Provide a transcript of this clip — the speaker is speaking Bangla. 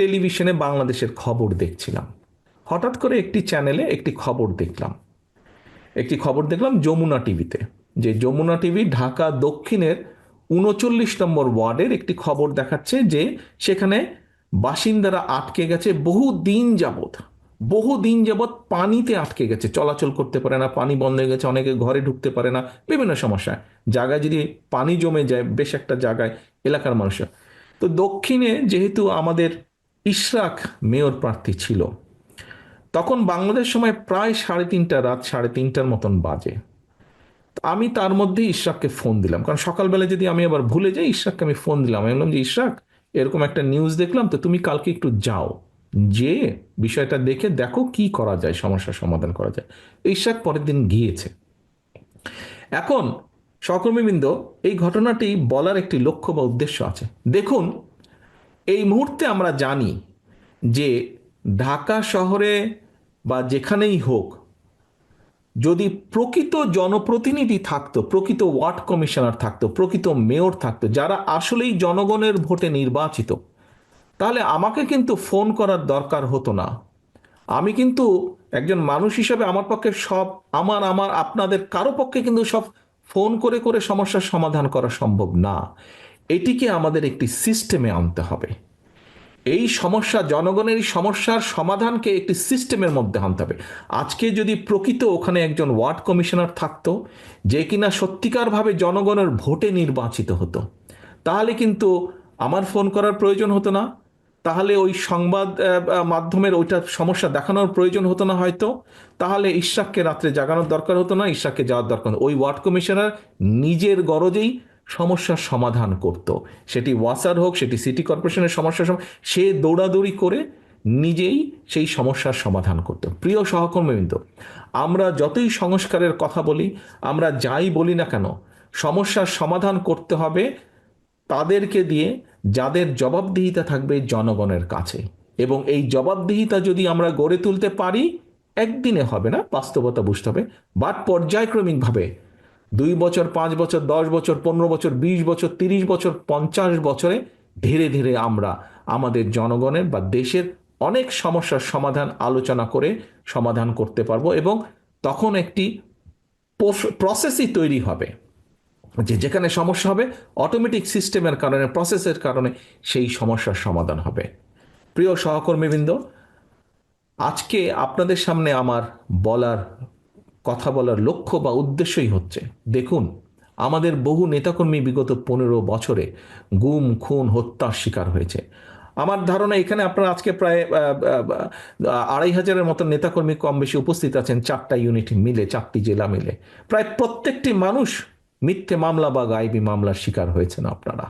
টেলিভিশনে বাংলাদেশের খবর দেখছিলাম। হঠাৎ করে একটি চ্যানেলে একটি খবর দেখলাম। একটি খবর দেখলাম যমুনা টিভিতে, যে যমুনা টিভি ঢাকা দক্ষিণের উনচল্লিশ নম্বর ওয়ার্ডের একটি খবর দেখাচ্ছে যে সেখানে বাসিন্দারা আটকে গেছে বহু দিন যাবত বহু দিন যাবৎ পানিতে আটকে গেছে। চলাচল করতে পারে না, পানি বন্ধ হয়ে গেছে, অনেকে ঘরে ঢুকতে পারে না, বিভিন্ন সমস্যা। জায়গায় যদি পানি জমে যায়, বেশ একটা জায়গায়, এলাকার মানুষের। তো দক্ষিণে যেহেতু আমাদের ইশরাক মেয়র প্রার্থী ছিল। তখন বাংলাদেশ সময় প্রায় সাড়ে তিনটা, রাত সাড়ে তিনটার মতন বাজে। আমি তার মধ্যে ইশরাককে ফোন দিলাম। কারণ সকালবেলা যদি আমি আবার ভুলে যাই, ইশরাককে আমি ফোন দিলাম। আমি বললাম যে, ইশরাক, এরকম একটা নিউজ দেখলাম তো তুমি কালকে একটু যাও। যে বিষয়টা দেখে দেখো কি করা যায়, সমস্যার সমাধান করা যায়। ইশরাক পরের দিন গিয়েছে। এখন সহকর্মীবৃন্দ, এই ঘটনাটি বলার একটি লক্ষ্য বা উদ্দেশ্য আছে। দেখুন এই মুহূর্তে আমরা জানি যে ঢাকা শহরে বা যেখানেই হোক, যদি প্রকৃত জনপ্রতিনিধি থাকতো, প্রকৃত ওয়ার্ড কমিশনার থাকতো, প্রকৃত মেয়র থাকতো, যারা আসলেই জনগণের ভোটে নির্বাচিত, তাহলে আমাকে কিন্তু ফোন করার দরকার হতো না। আমি কিন্তু একজন মানুষ হিসাবে আমার পক্ষে সব, আমার আমার, আপনাদের কারও পক্ষে কিন্তু সব ফোন করে করে সমস্যার সমাধান করা সম্ভব না। এটিকে আমাদের একটি সিস্টেমে আনতে হবে। এই সমস্যা, জনগণের এই সমস্যার সমাধানকে একটি সিস্টেমের মধ্যে আনতে হবে। আজকে যদি প্রকৃত ওখানে একজন ওয়ার্ড কমিশনার থাকতো, যে কিনা সত্যিকারভাবে জনগণের ভোটে নির্বাচিত হতো, তাহলে কিন্তু আমার ফোন করার প্রয়োজন হতো না। তাহলে ওই সংবাদ মাধ্যমের ওইটা সমস্যা দেখানোর প্রয়োজন হতো না হয়তো। তাহলে ইশাককে রাত্রে জাগানোর দরকার হতো না ইশাককে যাওয়ার দরকার ওই ওয়ার্ড কমিশনার নিজের গরজেই সমস্যার সমাধান করত। সেটি ওয়াসার হোক, সেটি সিটি কর্পোরেশনের সমস্যার সে দৌড়াদৌড়ি করে নিজেই সেই সমস্যার সমাধান করত। প্রিয় সহকর্মীবৃন্দ, আমরা যতই সংস্কারের কথা বলি, আমরা যাই বলি না কেন, সমস্যার সমাধান করতে হবে তাদেরকে দিয়ে, যাদের জবাবদিহিতা থাকবে জনগণের কাছে। এবং এই জবাবদিহিতা যদি আমরা গড়ে তুলতে পারি, একদিনে হবে না, বাস্তবতা বুঝতে হবে। বাট পর্যায়ক্রমিকভাবে দুই বছর, পাঁচ বছর, দশ বছর, পনেরো বছর, বিশ বছর, তিরিশ বছর, পঞ্চাশ বছরে ধীরে ধীরে আমরা আমাদের জনগণের বা দেশের অনেক সমস্যার সমাধান আলোচনা করে সমাধান করতে পারব এবং তখন একটি প্রসেসই তৈরি হবে। যে যেখানে সমস্যা হবে অটোমেটিক সিস্টেমের কারণে প্রসেসের কারণে সেই সমস্যার সমাধান হবে। প্রিয় সহকর্মীবৃন্দ, আজকে আপনাদের সামনে আমার বলার কথা বলার লক্ষ্য বা উদ্দেশ্যই হচ্ছে। দেখুন, আমাদের বহু নেতাকর্মী বিগত পনেরো বছরে গুম, খুন, হত্যার শিকার হয়েছে। আমার ধারণা এখানে আপনারা আজকে প্রায় আড়াই হাজারের মতো নেতাকর্মী কম বেশি উপস্থিত আছেন চারটা ইউনিট মিলে, চারটি জেলা মিলে। প্রায় প্রত্যেকটি মানুষ মিথ্যে মামলা বা গাইবি মামলার শিকার হয়েছেন আপনারা।